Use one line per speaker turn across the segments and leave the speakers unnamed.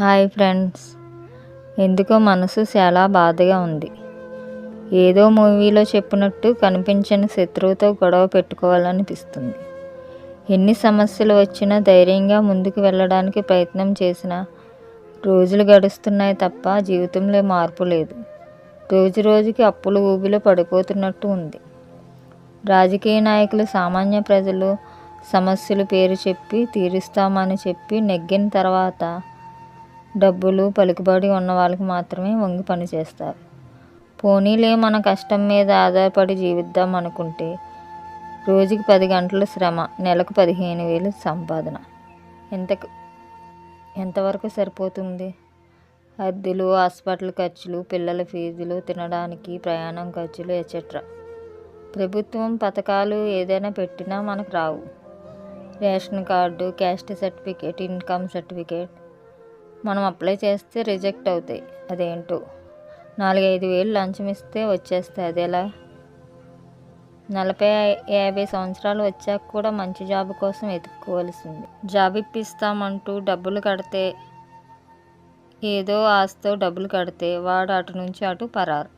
Hi friends. ఎందుకో మనసు చాలా బాధగా ఉంది. ఏదో మూవీలో చెప్పినట్టు కనిపించని శత్రువుతో గొడవ పెట్టుకోవాలనిపిస్తుంది. ఎన్ని సమస్యలు వచ్చినా ధైర్యంగా ముందుకు వెళ్ళడానికి ప్రయత్నం చేసినా రోజులు గడుస్తున్నాయి తప్ప జీవితంలో మార్పు లేదు. రోజు రోజుకి అప్పుల ఊబిలో పడిపోతున్నట్టు ఉంది. రాజకీయ నాయకులు సామాన్య ప్రజలు సమస్యలు పేరు చెప్పి తీరుస్తామని చెప్పి నెగ్గిన తర్వాత డబ్బులు పలుకుబడి ఉన్న వాళ్ళకి మాత్రమే వంగి పని చేస్తారు. పోనీలే మన కష్టం మీద ఆధారపడి జీవిద్దాం అనుకుంటే రోజుకి పది గంటల శ్రమ నెలకు పదిహేను వేలు సంపాదన. ఎంత ఎంతవరకు సరిపోతుంది? అద్దెలు హాస్పిటల్ ఖర్చులు పిల్లల ఫీజులు తినడానికి ప్రయాణం ఖర్చులు ఎట్సెట్రా ప్రభుత్వం పథకాలు ఏదైనా పెట్టినా మనకు రావు. Ration card caste certificate income certificate మనం అప్లై చేస్తే రిజెక్ట్ అవుతాయి. అదేంటో. నాలుగైదు వేలు లంచం ఇస్తే వచ్చేస్తాయి. అదేలా? నలభై యాభై సంవత్సరాలు వచ్చాక కూడా మంచి జాబ్ కోసం వెతుక్కోవాల్సింది. జాబ్ ఇప్పిస్తామంటూ డబ్బులు కడితే ఏదో ఆస్తో డబ్బులు కడితే వాడు అటు నుంచి అటు పరారు.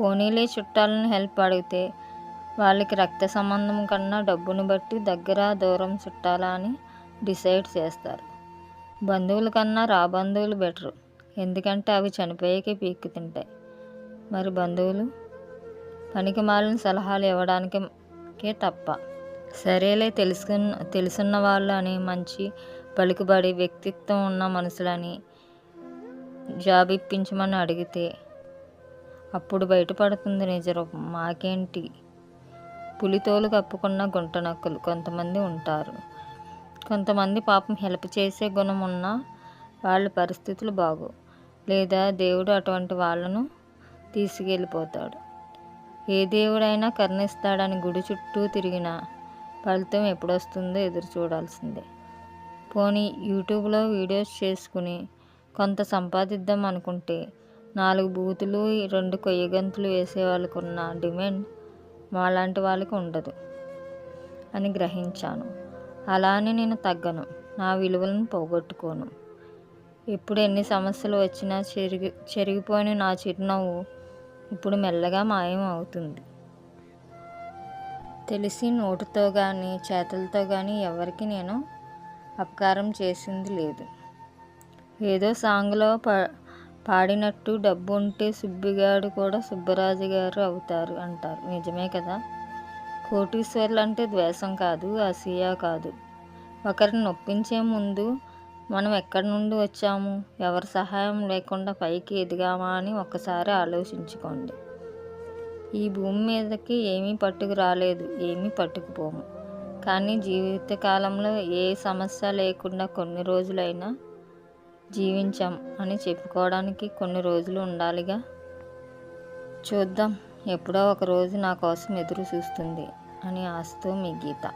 పోనీలే చుట్టాలను హెల్ప్ అడిగితే వాళ్ళకి రక్త సంబంధం కన్నా డబ్బును బట్టి దగ్గర దూరం చుట్టాలా అని డిసైడ్ చేస్తారు. బంధువుల కన్నా రాబంధువులు బెటరు. ఎందుకంటే అవి చనిపోయాకే పీక్కు తింటాయి మరి బంధువులు? పనికి మాలిన సలహాలు ఇవ్వడానికే తప్ప. సరేలే తెలుసుకున్న తెలుసున్న వాళ్ళు అని మంచి పలుకుబడి వ్యక్తిత్వం ఉన్న మనుషులని జాబ్ ఇప్పించమని అడిగితే అప్పుడు బయటపడుతుంది నిజరూపం. మాకేంటి? పులితోలు కప్పుకున్న గుంట నక్కులు కొంతమంది ఉంటారు. కొంతమంది పాపం హెల్ప్ చేసే గుణం ఉన్న వాళ్ళ పరిస్థితులు బాగు. లేదా దేవుడు అటువంటి వాళ్ళను తీసుకెళ్ళిపోతాడు. ఏ దేవుడైనా కరుణిస్తాడని గుడి చుట్టూ తిరిగిన ఫలితం ఎప్పుడొస్తుందో ఎదురు చూడాల్సిందే. పోనీ యూట్యూబ్లో వీడియోస్ చేసుకుని కొంత సంపాదిద్దాం అనుకుంటే నాలుగు బూతులు రెండు కొయ్యగంతులు వేసే వాళ్ళకున్న డిమాండ్ మాలాంటి వాళ్ళకి ఉండదు అని గ్రహించాను. అలానే నేను తగ్గను. నా విలువలను పోగొట్టుకోను. ఎప్పుడు ఎన్ని సమస్యలు వచ్చినా చెరిగి చెరిగిపోయిన నా చిరునవ్వు ఇప్పుడు మెల్లగా మాయం అవుతుంది. తెలిసి నోటితో కానీ చేతులతో కానీ ఎవరికి నేను అపకారం చేసింది లేదు. ఏదో సాంగ్లో పా పాడినట్టు డబ్బు ఉంటే సుబ్బిగాడు కూడా సుబ్బరాజు గారు అవుతారు అంటారు. నిజమే కదా? కోటీశ్వర్లు అంటే ద్వేషం కాదు అసూయ కాదు. ఒకరిని నొప్పించే ముందు మనం ఎక్కడి నుండి వచ్చాము? ఎవరి సహాయం లేకుండా పైకి ఎదిగామా అని ఒక్కసారి ఆలోచించుకోండి. ఈ భూమి మీదకి ఏమీ పట్టుకు రాలేదు ఏమీ పట్టుకుపోము. కానీ జీవితకాలంలో ఏ సమస్య లేకుండా కొన్ని రోజులైనా జీవించాం అని చెప్పుకోవడానికి కొన్ని రోజులు ఉండాలిగా. చూద్దాం ఎప్పుడో ఒక రోజు నా కోసం ఎదురు చూస్తుంది. आणि असतो मी गीता